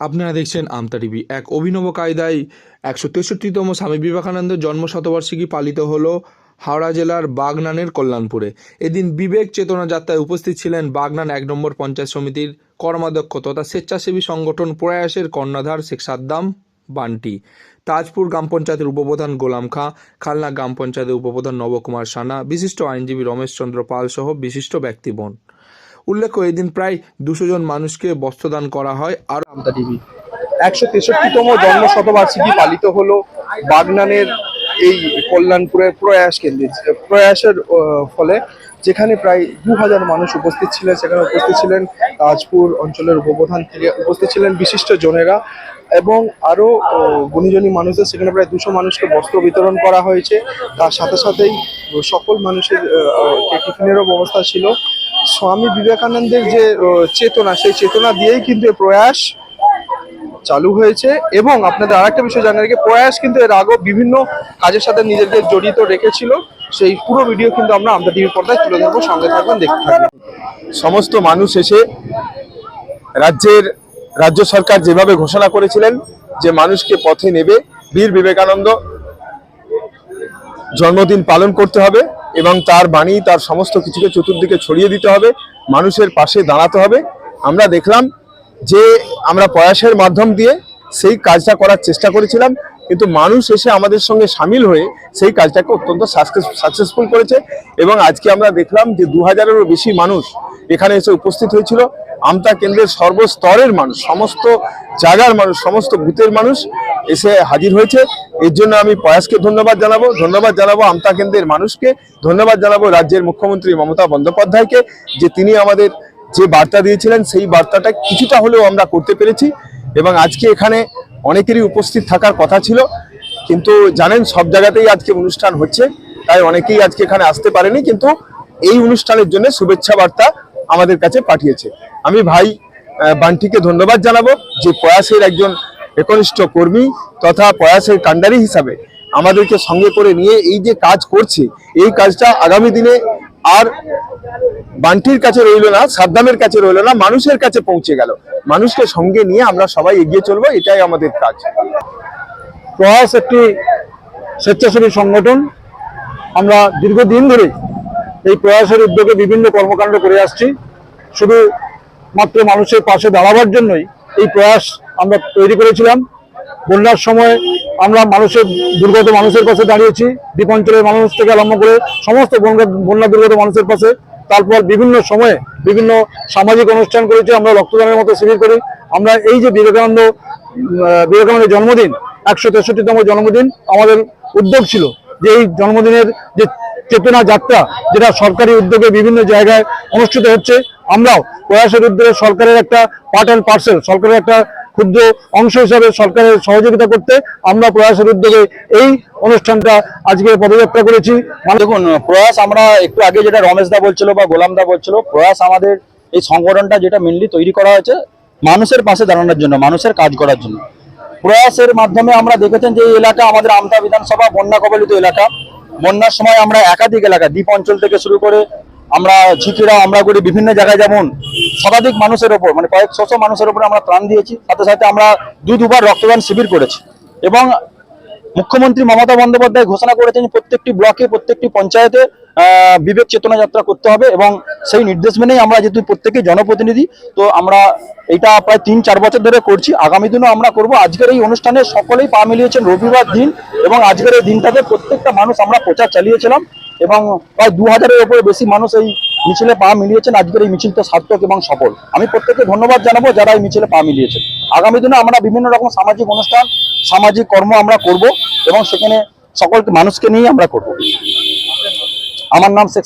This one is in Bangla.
আপনারা দেখছেন আমতা টিভি। এক অভিনব কায়দায় একশো তেষট্টিতম স্বামী বিবেকানন্দের জন্ম শতবার্ষিকী পালিত হলো হাওড়া জেলার বাগনানের কল্যাণপুরে। এদিন বিবেক চেতনা যাত্রায় উপস্থিত ছিলেন বাগনান এক নম্বর পঞ্চায়েত সমিতির কর্মাধ্যক্ষ তথা স্বেচ্ছাসেবী সংগঠন প্রয়াসের কর্ণাধার শেখ সাদ্দাম বান্টি। তাজপুর গ্রাম পঞ্চায়েতের উপপ্রধান গোলাম খাঁ, খালনা গ্রাম পঞ্চায়েতের উপপ্রধান নবকুমার সানা, বিশিষ্ট আইনজীবী রমেশ চন্দ্র পাল সহ বিশিষ্ট ব্যক্তিবন উল্লেখ্য, এদিন প্রায় দুশো জন মানুষকে বস্ত্রদান করা হয়। আর আমতা টিভি। একশো তেষট্টিতম জন্ম শতবার্ষিকী পালিত হলো বাগনানের এই কল্যাণপুরের প্রয়াস কেন্দ্রে, প্রয়াসের ফলে যেখানে প্রায় দু হাজার মানুষ উপস্থিত ছিলেন। সেখানে উপস্থিত ছিলেন তাজপুর অঞ্চলের উপপ্রধান থেকে উপস্থিত ছিলেন বিশিষ্ট জনেরা এবং আরও গুণীজনী মানুষদের। সেখানে প্রায় দুশো মানুষকে বস্ত্র বিতরণ করা হয়েছে। তার সাথে সাথেই সকল মানুষের টিফিনেরও ব্যবস্থা ছিল। স্বামী বিবেকানন্দের যে চেতনা, সেই চেতনা দিয়েই কিন্তু প্রয়াস চালু হয়েছে। এবং আপনাদের আরেকটা বিষয় জানার আগে, প্রয়াস কিন্তু এর আগেও বিভিন্ন কাজের সাথে নিজেকে জড়িত রেখেছিল। সেই পুরো ভিডিও কিন্তু আমরা আমাদের টিভি পর্দায় তুলে ধরবো। সঙ্গে থাকবেন, দেখতে সমস্ত মানুষ এসে রাজ্যের, রাজ্য সরকার যেভাবে ঘোষণা করেছিলেন যে মানুষকে পথে নেবে, বীর বিবেকানন্দ জন্মদিন পালন করতে হবে। এবং তার বাণী, তার সমস্ত কিছুকে চতুর্দিকে ছড়িয়ে দিতে হবে, মানুষের পাশে দাঁড়াতে হবে। আমরা দেখলাম যে আমরা প্রয়াসের মাধ্যম দিয়ে সেই কাজটা করার চেষ্টা করেছিলাম, কিন্তু মানুষ এসে আমাদের সঙ্গে সামিল হয়ে সেই কাজটাকে অত্যন্ত সাকসেসফুল করেছে এবং আজকে আমরা দেখলাম যে দু হাজারেরও বেশি মানুষ এখানে এসে উপস্থিত হয়েছিল। আমতা কেন্দ্রের সর্বস্তরের মানুষ, সমস্ত জায়গার মানুষ, সমস্ত বুথের মানুষ এসে হাজির হয়েছে। এর জন্য আমি প্রয়াসকে ধন্যবাদ জানাব ধন্যবাদ জানাব আমতা কেন্দ্রের মানুষকে, ধন্যবাদ জানাব রাজ্যের মুখ্যমন্ত্রী মমতা বন্দ্যোপাধ্যায়কে যে তিনি আমাদের যে বার্তা দিয়েছিলেন, সেই বার্তাটা কিছুটা হলেও আমরা করতে পেরেছি এবং আজকে এখানে অনেকেরই উপস্থিত থাকার কথা ছিল। কিন্তু জানেন, সব জায়গাতেই আজকে অনুষ্ঠান হচ্ছে, তাই অনেকেই আজকে এখানে আসতে পারেনি, কিন্তু এই অনুষ্ঠানের জন্য শুভেচ্ছা বার্তা আমাদের কাছে পাঠিয়েছে। আমি ভাই বান্টিকে ধন্যবাদ জানাব যে প্রয়াসের একজন একনিষ্ঠ কর্মী তথা প্রয়াসের কাণ্ডারি হিসাবে আমাদেরকে সঙ্গে করে নিয়ে এই যে কাজ করছে, এই কাজটা আগামী দিনে আর বান্টির কাছে রইল না, সাদ্দামের কাছে রইল না, মানুষের কাছে পৌঁছে গেল। মানুষকে সঙ্গে নিয়ে আমরা সবাই এগিয়ে চলবো, এটাই আমাদের কাজ। প্রয়াস একটি স্বেচ্ছাসেবী সংগঠন। আমরা দীর্ঘদিন ধরে এই প্রয়াসের উদ্যোগে বিভিন্ন কর্মকাণ্ড করে আসছি। শুধু মাত্র মানুষের পাশে দাঁড়াবার জন্যই এই প্রয়াস আমরা তৈরি করেছিলাম। বন্যার সময় আমরা মানুষের, দুর্গত মানুষের পাশে দাঁড়িয়েছি। দ্বীপ অঞ্চলের মানুষ থেকে আরম্ভ করে সমস্ত বন্যা দুর্গত মানুষের পাশে। তারপর বিভিন্ন সময়ে বিভিন্ন সামাজিক অনুষ্ঠান করেছি, আমরা রক্তদানের মতো শিবির করি। আমরা এই যে বিবেকানন্দ বিবেকানন্দের জন্মদিন, একশো তেষট্টিতম জন্মদিন আমাদের উদ্যোগ ছিল। যে এই জন্মদিনের যে চেতনা যাত্রা, যেটা সরকারি উদ্যোগে বিভিন্ন জায়গায় অনুষ্ঠিত হচ্ছে, আমরাও প্রয়াসের উদ্যোগে সরকারের একটা পার্ট অ্যান্ড পার্সেল সরকারের একটা ক্ষুদ্র অংশ হিসাবে সরকারের সহযোগিতা করতে আমরা প্রয়াসের উদ্যোগে এই অনুষ্ঠানটা আজকে পদযাত্রা করেছি। দেখুন, প্রয়াস আমরা একটু আগে যেটা রমেশ দা বলছিল বা গোলাম দা বলছিল, প্রয়াস আমাদের এই সংগঠনটা যেটা মেনলি তৈরি করা হয়েছে মানুষের পাশে দাঁড়ানোর জন্য, মানুষের কাজ করার জন্য। প্রয়াসের মাধ্যমে আমরা দেখেছেন যে এই এলাকা আমাদের আমতা বিধানসভা, বন্যা কবলিত এলাকা। বন্যার সময় আমরা একাধিক এলাকা, দ্বীপ অঞ্চল থেকে শুরু করে আমরা ঝিকিরা আমরা করি, বিভিন্ন জায়গায় যেমন শতাধিক মানুষের ওপর মানে কয়েক শত মানুষের ওপর আমরা প্রাণ দিয়েছি, সাথে সাথে আমরা দু দুবার রক্তদান শিবির করেছি। এবং মুখ্যমন্ত্রী মমতা বন্দ্যোপাধ্যায় ঘোষণা করেছেন প্রত্যেকটি ব্লকে, প্রত্যেকটি পঞ্চায়েতে বিবেক চেতনা যাত্রা করতে হবে এবং সেই নির্দেশ মেনেই আমরা যেহেতু প্রত্যেকেই জনপ্রতিনিধি, তো আমরা এটা প্রায় তিন চার বছর ধরে করছি। আগামী দিনও আমরা করব। আজকের এই অনুষ্ঠানে সকলেই পা মিলিয়েছেন রবিবার দিন এবং আজকের এই দিনটাতে প্রত্যেকটা মানুষ আমরা প্রচার চালিয়েছিলাম। এবং প্রায় দু হাজারের উপরে বেশি মানুষ এই মিছিলে পা মিলিয়েছেন। আজকের এই মিছিলটা সার্থক এবং সফল। আমি প্রত্যেককে ধন্যবাদ জানাব যারা এই মিছিলে পা মিলিয়েছেন। আগামী দিনে আমরা বিভিন্ন রকম সামাজিক অনুষ্ঠান, সামাজিক কর্ম আমরা করব এবং সেখানে সকলকে মানুষকে নিয়ে আমরা করব। আমার নাম শেখ